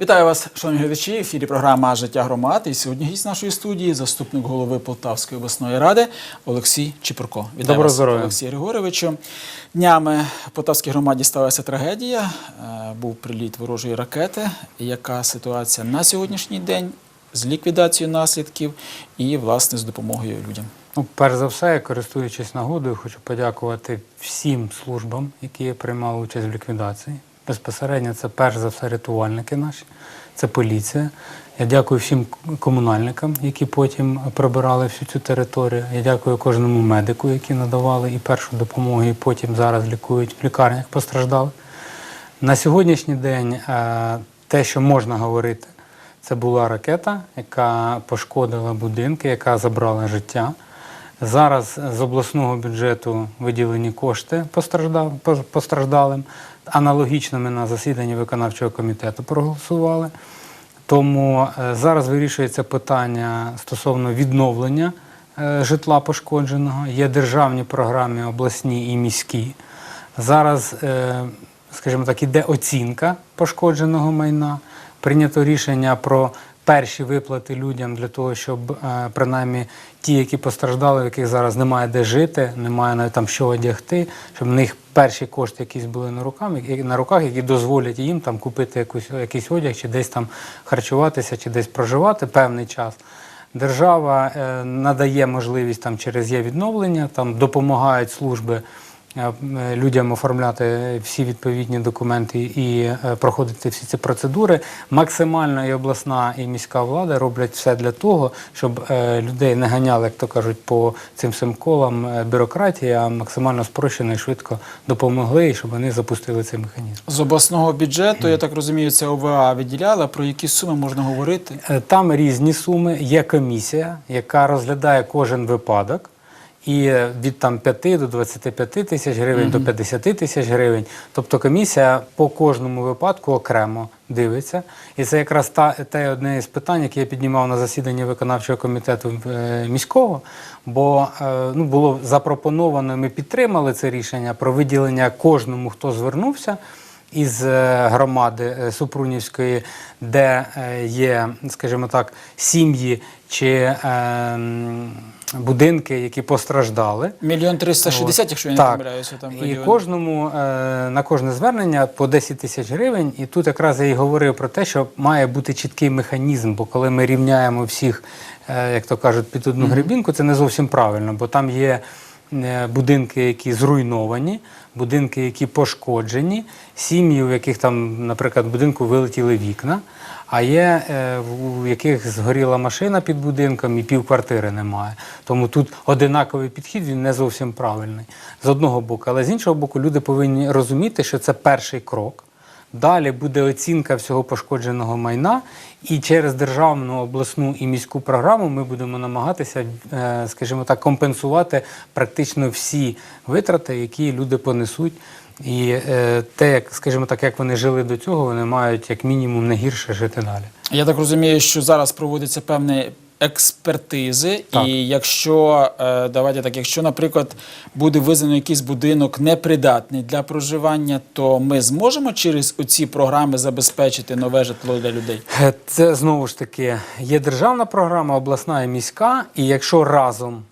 Вітаю вас, шановні глядачі. В ефірі програма Життя громад. І сьогодні гість нашої студії, заступник голови Полтавської обласної ради Олексій Чіпурко. Вітаю вас, здоров'я. Олексій Григоровичу. Днями в Полтавській громаді сталася трагедія. Е, Був приліт ворожої ракети. Яка ситуація на сьогоднішній день з ліквідацією наслідків і, власне, з допомогою людям? Ну, перш за все, користуючись нагодою, хочу подякувати всім службам, які приймали участь в ліквідації. Безпосередньо це перш за все рятувальники наші, це поліція. Я дякую всім комунальникам, які потім прибирали всю цю територію. Я дякую кожному медику, які надавали і першу допомогу, і потім зараз лікують в лікарнях постраждалих. На сьогоднішній день е, те, що можна говорити, це була ракета, яка пошкодила будинки, яка забрала життя. Зараз з обласного бюджету виділені кошти постраждалим. Аналогічно ми на засіданні виконавчого комітету проголосували. Тому е, зараз вирішується питання стосовно відновлення е, житла пошкодженого. Є державні програми, обласні і міські. Зараз, е, скажімо так, іде оцінка пошкодженого майна. Прийнято рішення про перші виплати людям для того, щоб принаймні ті, які постраждали, в яких зараз немає де жити, немає навіть там що одягти, щоб в них перші кошти якісь були на руках, на руках, які дозволять їм там купити якусь, якийсь одяг, чи десь там харчуватися, чи десь проживати певний час. Держава е, надає можливість там через є відновлення, там допомагають служби людям оформляти всі відповідні документи і е, проходити всі ці процедури. Максимально і обласна, і міська влада роблять все для того, щоб е, людей не ганяли, як то кажуть, по цим всім колам е, бюрократії, а максимально спрощено і швидко допомогли, і щоб вони запустили цей механізм. З обласного бюджету, я так розумію, це ОВА виділяла. Про які суми можна говорити? Е, Там різні суми. Є комісія, яка розглядає кожен випадок. І е, від там 5 до 25 тисяч гривень до 50 тисяч гривень. Тобто комісія по кожному випадку окремо дивиться. І це якраз та, те одне із питань, яке я піднімав на засіданні виконавчого комітету е, міського. Бо е, ну, було запропоновано, ми підтримали це рішення про виділення кожному, хто звернувся із е, громади Супрунівської, де є, скажімо так, сім'ї чи будинки, які постраждали. Мільйон триста шістдесят, якщо я не Так. помиляюся, там І кожному е, на кожне звернення по 10 тисяч гривень. І тут якраз я і говорив про те, що має бути чіткий механізм, бо коли ми рівняємо всіх, е, як то кажуть, під одну грибінку, це не зовсім правильно, бо там є. е, Будинки, які зруйновані, будинки, які пошкоджені, сім'ї, у яких там, наприклад, в будинку вилетіли вікна, а є е, у яких згоріла машина під будинком і півквартири немає. Тому тут одинаковий підхід він не зовсім правильний з одного боку. Але з іншого боку, люди повинні розуміти, що це перший крок. Далі буде оцінка всього пошкодженого майна, і через державну, обласну і міську програму ми будемо намагатися, е, скажімо так, компенсувати практично всі витрати, які люди понесуть. І е, те, як, скажімо так, як вони жили до цього, вони мають як мінімум не гірше жити далі. Я так розумію, що зараз проводяться певні експертизи, Так. і якщо е, давайте так, якщо, наприклад, буде визнано якийсь будинок непридатний для проживання, то ми зможемо через оці програми забезпечити нове житло для людей. Е, Це знову ж таки є державна програма, обласна і міська, і якщо разом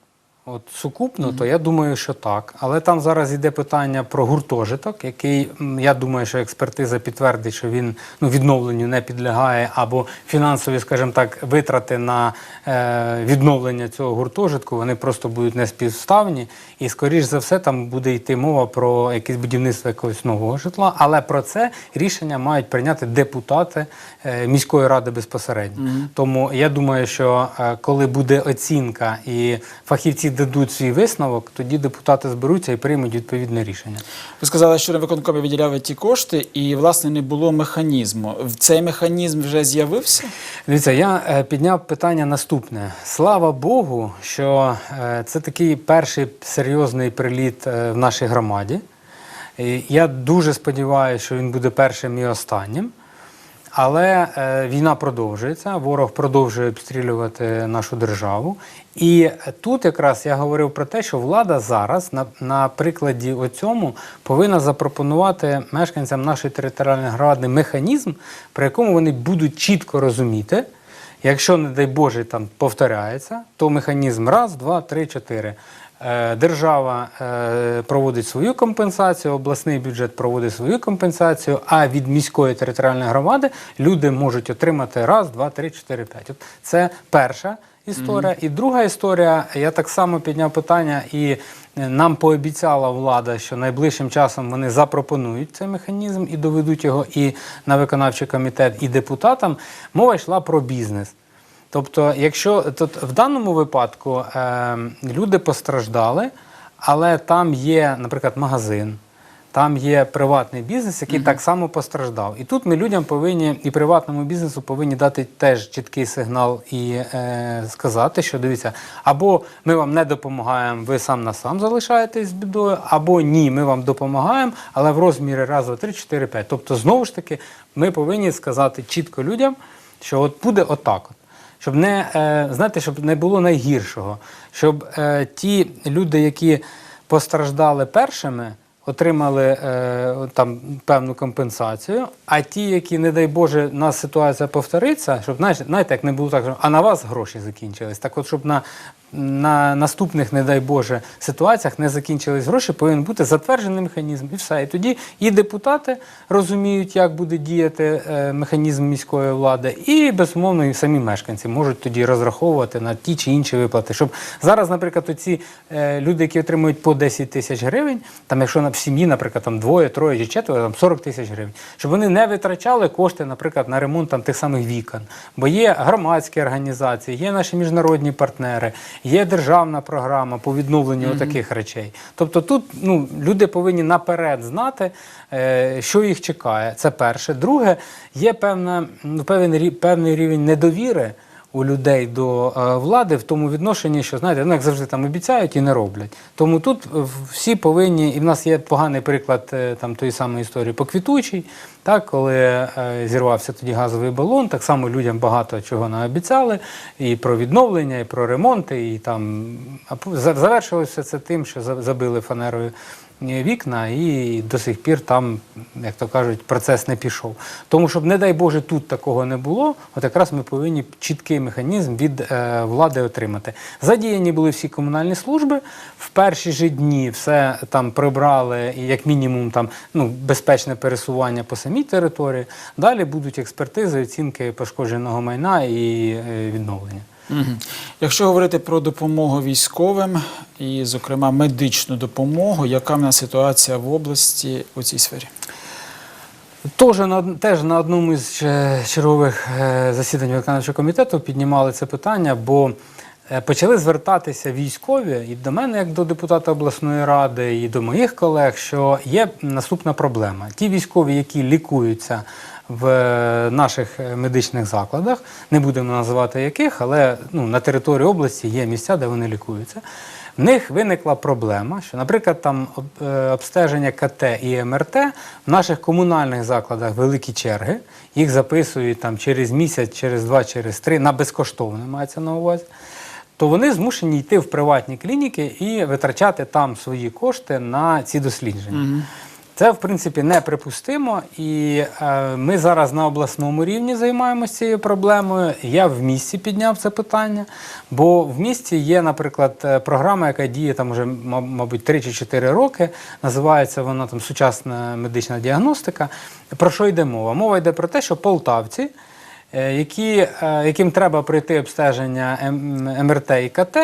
от сукупно, то я думаю, що так. Але там зараз йде питання про гуртожиток, який я думаю, що експертиза підтвердить, що він ну, відновленню не підлягає, або фінансові, скажімо так, витрати на е, відновлення цього гуртожитку вони просто будуть неспівставні. І, скоріш за все, там буде йти мова про якесь будівництво якогось нового житла. Але про це рішення мають прийняти депутати е, міської ради безпосередньо. Тому я думаю, що е, коли буде оцінка і фахівці дадуть свій висновок, тоді депутати зберуться і приймуть відповідне рішення. Ви сказали, що на виконкомі виділяли ті кошти, і власне не було механізму. Цей механізм вже з'явився. Дивіться, я е, підняв питання наступне. Слава Богу, що е, це такий перший серйозний приліт е, в нашій громаді. Я дуже сподіваюся, що він буде першим і останнім. Але е, війна продовжується, ворог продовжує обстрілювати нашу державу. І тут якраз я говорив про те, що влада зараз на, на прикладі оцьому повинна запропонувати мешканцям нашої територіальної громади механізм, при якому вони будуть чітко розуміти, якщо, не дай Боже, там повторяється, то механізм раз, два, три, чотири. Е, Держава е, проводить свою компенсацію, обласний бюджет проводить свою компенсацію, а від міської територіальної громади люди можуть отримати раз, два, три, чотири, п'ять. От це перша історія. І друга історія, я так само підняв питання, і нам пообіцяла влада, що найближчим часом вони запропонують цей механізм і доведуть його і на виконавчий комітет, і депутатам. Мова йшла про бізнес. Тобто, якщо тут в даному випадку е, люди постраждали, але там є, наприклад, магазин, там є приватний бізнес, який так само постраждав. І тут ми людям повинні і приватному бізнесу повинні дати теж чіткий сигнал і е, сказати, що дивіться, або ми вам не допомагаємо, ви сам на сам залишаєтесь з бідою, або ні, ми вам допомагаємо, але в розмірі раз, два, три, чотири, п'ять. Тобто, знову ж таки, ми повинні сказати чітко людям, що от буде отак. Щоб не е, знаєте, щоб не було найгіршого, щоб е, ті люди, які постраждали першими, отримали е, там певну компенсацію. А ті, які, не дай Боже, нас ситуація повториться, щоб знаєте, як не було так, що, а на вас гроші закінчились. Так, от щоб на, на наступних, не дай Боже, ситуаціях не закінчились гроші, повинен бути затверджений механізм, і все. І тоді і депутати розуміють, як буде діяти е, механізм міської влади, і безумовно і самі мешканці можуть тоді розраховувати на ті чи інші виплати. Щоб зараз, наприклад, оці е, люди, які отримують по 10 тисяч гривень, там, якщо на сім'ї, наприклад, там двоє, троє чи четверо, там 40 тисяч гривень, щоб вони не витрачали кошти, наприклад, на ремонт там тих самих вікон. Бо є громадські організації, є наші міжнародні партнери, є державна програма по відновленню таких речей. Тобто тут ну, люди повинні наперед знати, е, що їх чекає. Це перше. Друге, є певна, ну, певний, певний рівень недовіри. У людей до е, влади в тому відношенні, що знаєте, ну як завжди там обіцяють і не роблять. Тому тут е, всі повинні, і в нас є поганий приклад е, там тої самої історії по квітучій, так коли е, зірвався тоді газовий балон, так само людям багато чого наобіцяли, і про відновлення, і про ремонти, і там завершилося це тим, що забили фанерою вікна, і до сих пір там, як то кажуть, процес не пішов. Тому, щоб, не дай Боже, тут такого не було, от якраз ми повинні чіткий механізм від е, влади отримати. Задіяні були всі комунальні служби. В перші ж дні все там прибрали, як мінімум там ну, безпечне пересування по самій території. Далі будуть експертизи, оцінки пошкодженого майна і е, відновлення. Якщо говорити про допомогу військовим і, зокрема, медичну допомогу, яка в нас ситуація в області у цій сфері? Теж на, теж на одному із е, чергових е, засідань виконавчого комітету піднімали це питання, бо е, почали звертатися військові і до мене, як до депутата обласної ради, і до моїх колег, що є наступна проблема. Ті військові, які лікуються в е, наших е, медичних закладах, не будемо називати яких, але ну, на території області є місця, де вони лікуються. В них виникла проблема, що, наприклад, там е, обстеження КТ і МРТ в наших комунальних закладах великі черги, їх записують там через місяць, через два, через три, на безкоштовне мається на увазі. То вони змушені йти в приватні клініки і витрачати там свої кошти на ці дослідження. Це, в принципі, неприпустимо, і е, ми зараз на обласному рівні займаємося цією проблемою. Я в місті підняв це питання, бо в місті є, наприклад, е, програма, яка діє там вже, мабуть, 3 чи 4 роки. Називається вона там сучасна медична діагностика. Про що йде мова? Мова йде про те, що полтавці. Е, Які, е, яким треба пройти обстеження МРТ і КТ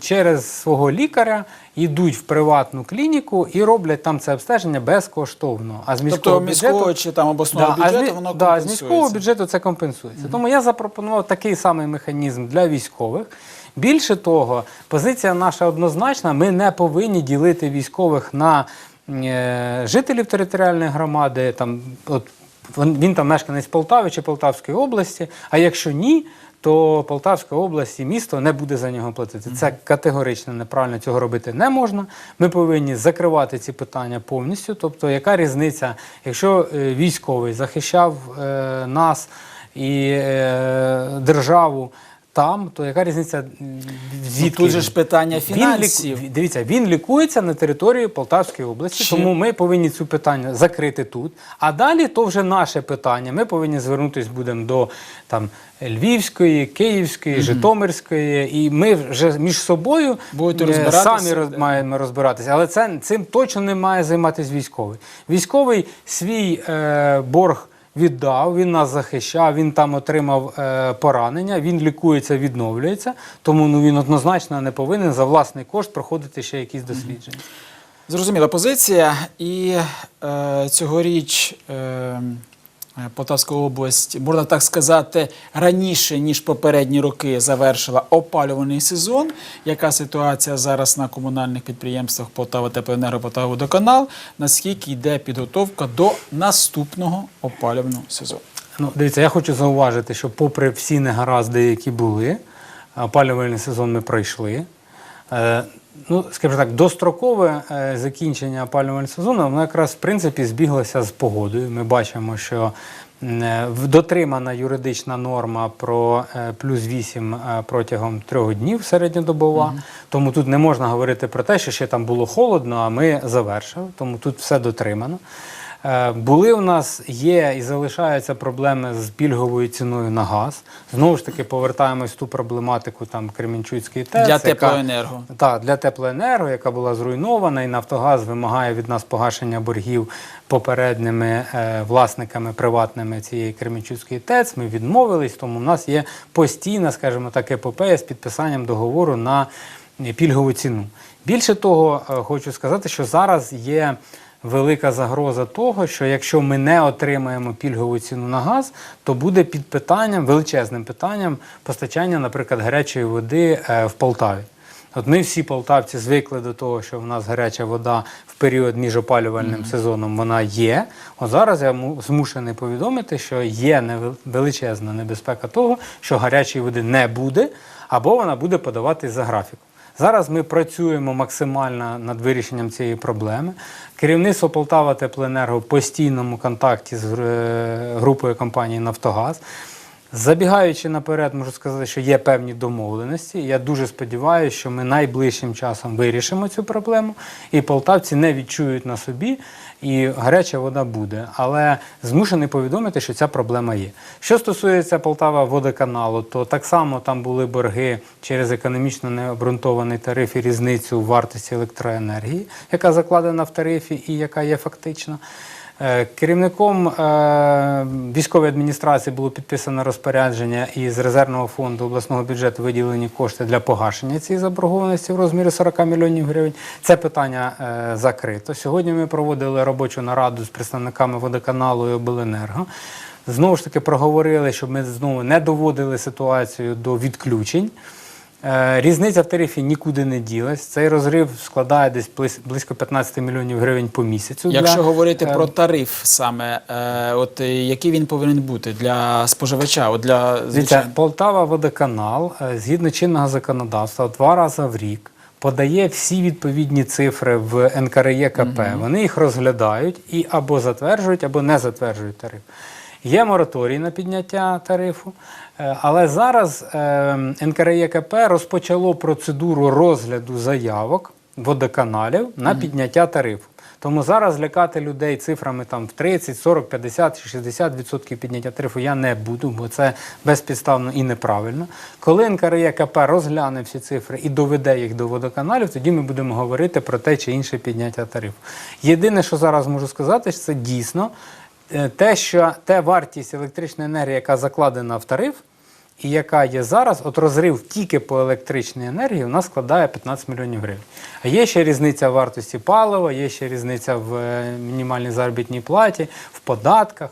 через свого лікаря йдуть в приватну клініку і роблять там це обстеження безкоштовно. А з міського Тобто міського чи там обласного Да, бюджету воно да, з міського бюджету це компенсується. Тому я запропонував такий самий механізм для військових. Більше того, позиція наша однозначна: ми не повинні ділити військових на е, жителів територіальної громади. Там, от, він, там мешканець Полтави чи Полтавської області. А якщо ні, то Полтавська область і місто не буде за нього платити. Це категорично неправильно цього робити не можна. Ми повинні закривати ці питання повністю. Тобто, яка різниця, якщо е, військовий захищав е, нас і е, державу там, то яка різниця звідки? Ну, тут же він? ж питання Він ліку- Дивіться, він лікується на території Полтавської області, Чим? тому ми повинні цю питання закрити тут. А далі то вже наше питання. Ми повинні звернутися будемо до там Львівської, Київської, Житомирської, і ми вже між собою Будете е, розбиратися, самі роз, маємо розбиратися. Але це цим точно не має займатися військовий. Військовий свій е, борг. Віддав, він нас захищав, він там отримав е, поранення, він лікується, відновлюється, тому ну він однозначно не повинен за власний кошт проходити ще якісь дослідження. Зрозуміла позиція. І е, цьогоріч е, Полтавська область, можна так сказати, раніше, ніж попередні роки, завершила опалювальний сезон. Яка ситуація зараз на комунальних підприємствах Полтава Теплоенерго, Полтава Водоканал? Наскільки йде підготовка до наступного опалювального сезону? Ну, дивіться, я хочу зауважити, що попри всі негаразди, які були, опалювальний сезон ми пройшли. Е, ну, скажімо так, дострокове е, закінчення опалювального сезону, воно якраз в принципі збіглося з погодою. Ми бачимо, що е, дотримана юридична норма про плюс 8 е, протягом трьох днів середньодобова. Тому тут не можна говорити про те, що ще там було холодно, а ми завершили. Тому тут все дотримано. Е, Були у нас, є і залишаються проблеми з пільговою ціною на газ. Знову ж таки, повертаємось в ту проблематику там Кременчуцький ТЕЦ. Для теплоенерго. Так, для теплоенерго, яка була зруйнована, і Нафтогаз вимагає від нас погашення боргів попередніми е, власниками приватними цієї Кременчуцької ТЕЦ. Ми відмовились, тому в нас є постійна, скажімо так, епопея з підписанням договору на пільгову ціну. Більше того, е, хочу сказати, що зараз є велика загроза того, що якщо ми не отримаємо пільгову ціну на газ, то буде під питанням, величезним питанням постачання, наприклад, гарячої води е, в Полтаві. От ми всі полтавці звикли до того, що в нас гаряча вода в період між опалювальним сезоном вона є. От зараз я змушений повідомити, що є величезна небезпека того, що гарячої води не буде, або вона буде подаватись за графіком. Зараз ми працюємо максимально над вирішенням цієї проблеми. Керівництво Полтава Теплоенерго в постійному контакті з е, групою компанії Нафтогаз. Забігаючи наперед, можу сказати, що є певні домовленості. Я дуже сподіваюся, що ми найближчим часом вирішимо цю проблему, і полтавці не відчують на собі, і гаряча вода буде. Але змушений повідомити, що ця проблема є. Що стосується Полтава водоканалу, то так само там були борги через економічно необґрунтований тариф і різницю в вартості електроенергії, яка закладена в тарифі і яка є фактично. Е, Керівником е, військової адміністрації було підписано розпорядження і з резервного фонду обласного бюджету виділені кошти для погашення цієї заборгованості в розмірі 40 мільйонів гривень. Це питання е, закрито. Сьогодні ми проводили робочу нараду з представниками водоканалу і обленерго. Знову ж таки проговорили, щоб ми знову не доводили ситуацію до відключень. Е, Різниця в тарифі нікуди не ділась. Цей розрив складає десь близько 15 мільйонів гривень по місяцю. Якщо для, говорити е, про тариф саме, е, от який він повинен бути для споживача, от для Дивіться. Полтава водоканал згідно чинного законодавства два рази в рік подає всі відповідні цифри в НКРЄКП. Вони їх розглядають і або затверджують, або не затверджують тариф. Є мораторій на підняття тарифу, е, але зараз е, НКРЄКП розпочало процедуру розгляду заявок водоканалів на підняття тарифу. Тому зараз лякати людей цифрами там в 30, 40, 50 чи 60 відсотків підняття тарифу я не буду, бо це безпідставно і неправильно. Коли НКРЄКП розгляне всі цифри і доведе їх до водоканалів, тоді ми будемо говорити про те чи інше підняття тарифу. Єдине, що зараз можу сказати, що це дійсно те, що те вартість електричної енергії, яка закладена в тариф, і яка є зараз, от розрив тільки по електричній енергії у нас складає 15 мільйонів гривень. А є ще різниця в вартості палива, є ще різниця в е, мінімальній заробітній платі, в податках.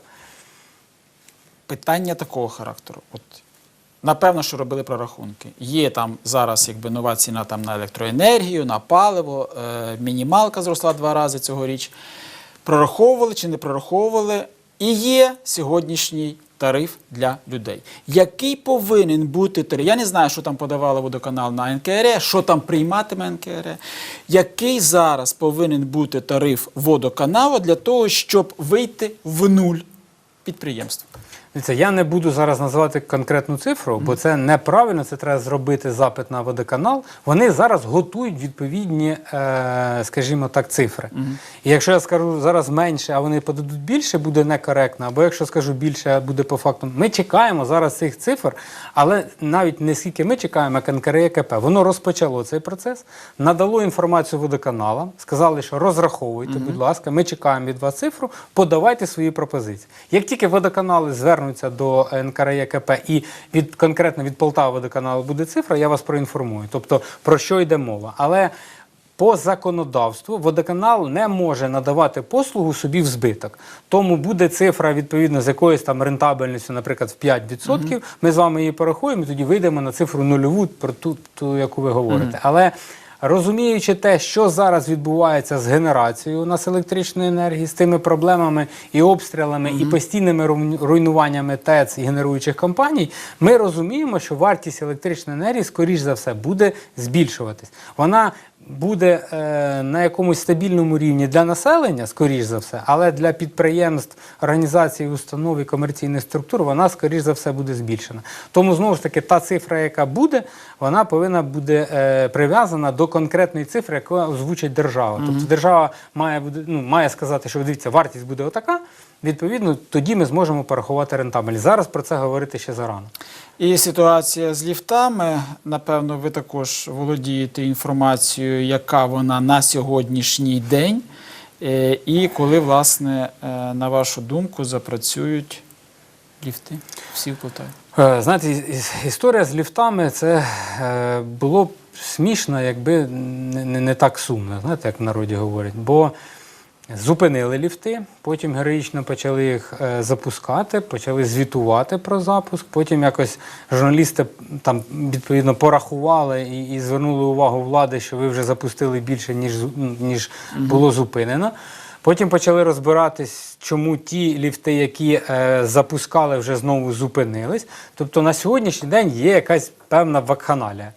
Питання такого характеру. От, напевно, що робили прорахунки. Є там зараз якби нова ціна там на електроенергію, на паливо, е, мінімалка зросла два рази цьогоріч. Прораховували чи не прораховували І є сьогоднішній тариф для людей. Який повинен бути тариф? Я не знаю, що там подавали водоканал на НКРЕ, що там прийматиме НКРЕ. Який зараз повинен бути тариф водоканалу для того, щоб вийти в нуль підприємств? Дивіться, я не буду зараз називати конкретну цифру, бо це неправильно, це треба зробити запит на водоканал. Вони зараз готують відповідні, е, скажімо так, цифри. І якщо я скажу зараз менше, а вони подадуть більше, буде некоректно. Або якщо скажу більше, а буде по факту. Ми чекаємо зараз цих цифр, але навіть не скільки ми чекаємо, як НКРЕКП. Воно розпочало цей процес, надало інформацію водоканалам, сказали, що розраховуйте, будь ласка, ми чекаємо від вас цифру, подавайте свої пропозиції. Як тільки водоканали звернуться до НКРЕКП і від конкретно від Полтава водоканалу буде цифра, я вас проінформую. Тобто про що йде мова. Але по законодавству водоканал не може надавати послугу собі в збиток. Тому буде цифра відповідно з якоюсь там рентабельністю, наприклад, в 5%. Ми з вами її порахуємо, і тоді вийдемо на цифру нульову, про ту, ту яку ви говорите. Але Розуміючи те, що зараз відбувається з генерацією у нас електричної енергії, з тими проблемами і обстрілами, і постійними руйну- руйнуваннями ТЕЦ і генеруючих компаній, ми розуміємо, що вартість електричної енергії, скоріш за все, буде збільшуватись. Вона буде е, на якомусь стабільному рівні для населення, скоріш за все, але для підприємств, організацій, установ і комерційних структур вона, скоріш за все, буде збільшена. Тому знову ж таки, та цифра, яка буде, вона повинна бути е, прив'язана до конкретної цифри, яку озвучить держава. Тобто держава має, ну, має сказати, що дивіться, вартість буде отака. Відповідно, тоді ми зможемо порахувати рентабельність. Зараз про це говорити ще зарано. І ситуація з ліфтами, напевно, ви також володієте інформацією, яка вона на сьогоднішній день, е, і коли, власне, е, на вашу думку, запрацюють ліфти всі в Полтаві. Е, Знаєте, історія з ліфтами це було б смішно, якби не, так сумно, знаєте, як в народі говорять. Бо зупинили ліфти, потім героїчно почали їх е, запускати, почали звітувати про запуск. Потім якось журналісти там відповідно порахували і, і звернули увагу влади, що ви вже запустили більше, ніж, ну, ніж було зупинено. Потім почали розбиратись, чому ті ліфти, які е, запускали, вже знову зупинились. Тобто на сьогоднішній день є якась певна вакханалія.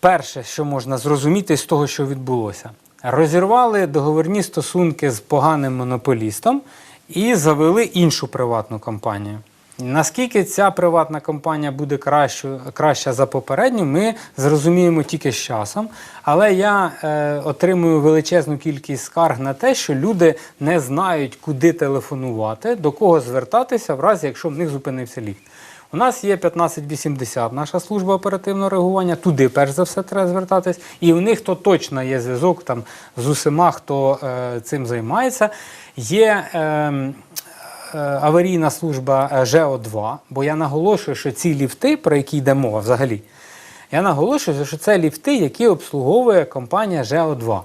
Перше, що можна зрозуміти з того, що відбулося, розірвали договірні стосунки з поганим монополістом і завели іншу приватну компанію. Наскільки ця приватна компанія буде кращу, краща за попередню, ми зрозуміємо тільки з часом. Але я е, отримую величезну кількість скарг на те, що люди не знають, куди телефонувати, до кого звертатися, в разі якщо в них зупинився ліфт. У нас є 1580, наша служба оперативного реагування. Туди перш за все треба звертатись. І в них то точно є зв'язок там з усіма, хто е, цим займається. Є е, е, аварійна служба е, ЖО2, бо я наголошую, що ці ліфти, про які йде мова взагалі, я наголошую, що це ліфти, які обслуговує компанія ЖО2.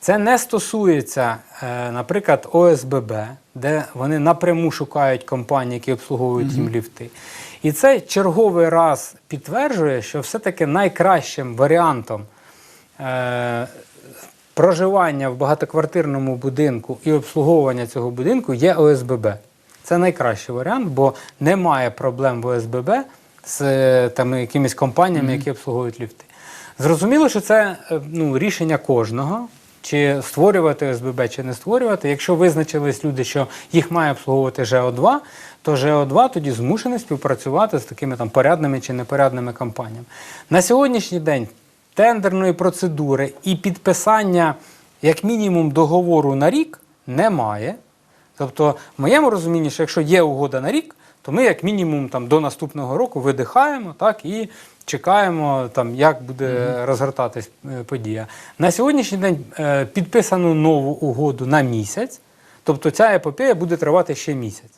Це не стосується, е, наприклад, ОСББ, де вони напряму шукають компанії, які обслуговують їм ліфти. І це черговий раз підтверджує, що все-таки найкращим варіантом е, проживання в багатоквартирному будинку і обслуговування цього будинку є ОСББ. Це найкращий варіант, бо немає проблем в ОСББ з е, там, якимись компаніями, які обслуговують ліфти. Зрозуміло, що це е, ну, рішення кожного. Чи створювати ОСББ, чи не створювати. Якщо визначились люди, що їх має обслуговувати ЖО2, то ЖО2 тоді змушений співпрацювати з такими там порядними чи непорядними компаніями. На сьогоднішній день тендерної процедури і підписання, як мінімум, договору на рік немає. Тобто, в моєму розумінні, що якщо є угода на рік, то ми як мінімум там, до наступного року видихаємо так, і чекаємо, там, як буде розгортатись е, подія. На сьогоднішній день е, підписано нову угоду на місяць, тобто ця епопея буде тривати ще місяць.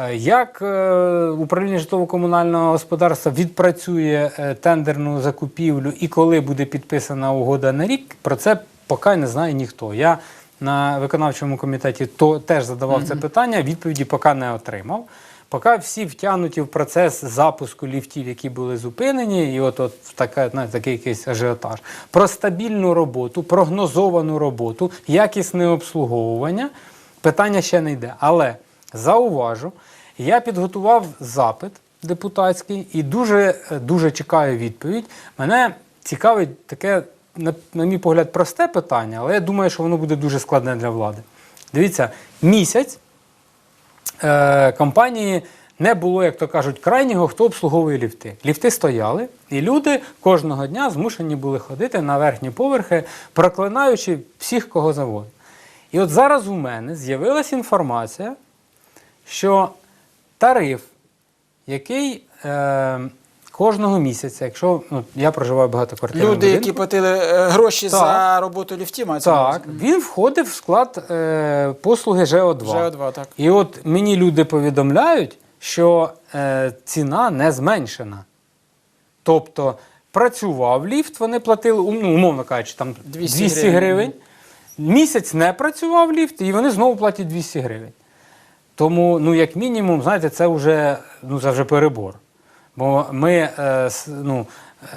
Е, Як е, управління житлово-комунального господарства відпрацює е, тендерну закупівлю і коли буде підписана угода на рік, про це поки не знає ніхто. Я на виконавчому комітеті то теж задавав це питання, відповіді поки не отримав. Поки всі втягнуті в процес запуску ліфтів, які були зупинені, і от, от така, знаєте, такий якийсь ажіотаж. Про стабільну роботу, прогнозовану роботу, якісне обслуговування. питання ще не йде. Але зауважу, я підготував запит депутатський і дуже, дуже чекаю відповідь. Мене цікавить таке, на, на мій погляд, просте питання, але я думаю, що воно буде дуже складне для влади. Дивіться, місяць е, компанії не було, як то кажуть, крайнього, хто обслуговує ліфти. Ліфти стояли, і люди кожного дня змушені були ходити на верхні поверхи, проклинаючи всіх, кого заводять. І от зараз у мене з'явилася інформація, що тариф, який е, кожного місяця, якщо ну, я проживаю в багатоквартирному Люди, будинку, які платили е, гроші Так. за роботу ліфтів, на так, він входив в склад е, послуги ЖО2. ЖО2, так. І от мені люди повідомляють, що е, ціна не зменшена. Тобто працював ліфт, вони платили, ум- ну, умовно кажучи, там 200 200, гривень. гривень. Місяць не працював ліфт, і вони знову платять 200 гривень. Тому, ну, як мінімум, знаєте, це вже, ну, це вже перебор. Бо ми е, ну,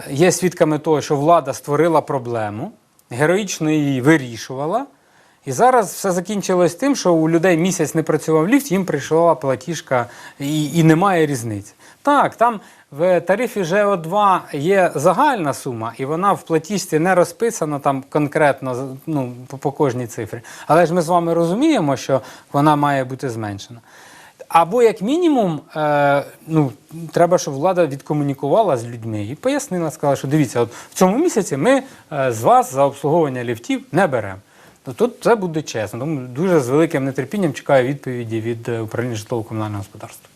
є свідками того, що влада створила проблему, героїчно її вирішувала. І зараз все закінчилось тим, що у людей місяць не працював ліфт, їм прийшла платіжка і, і немає різниці. Так, там в тарифі ЖО2 є загальна сума, і вона в платіжці не розписана там конкретно ну, по, кожній цифрі. Але ж ми з вами розуміємо, що вона має бути зменшена. Або як мінімум, е, ну, треба, щоб влада відкомунікувала з людьми і пояснила, сказала, що дивіться, от в цьому місяці ми е, з вас за обслуговування ліфтів не беремо. То тут це буде чесно. Тому дуже з великим нетерпінням чекаю відповіді від е, управління житлово-комунального господарства.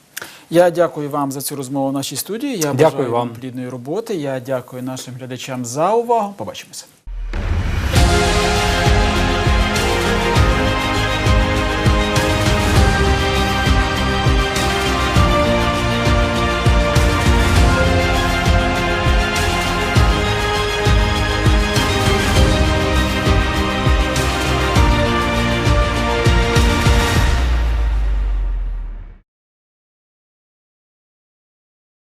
Я дякую вам за цю розмову в нашій студії. Я Дякую бажаю вам. плідної роботи. Я дякую нашим глядачам за увагу. Побачимося.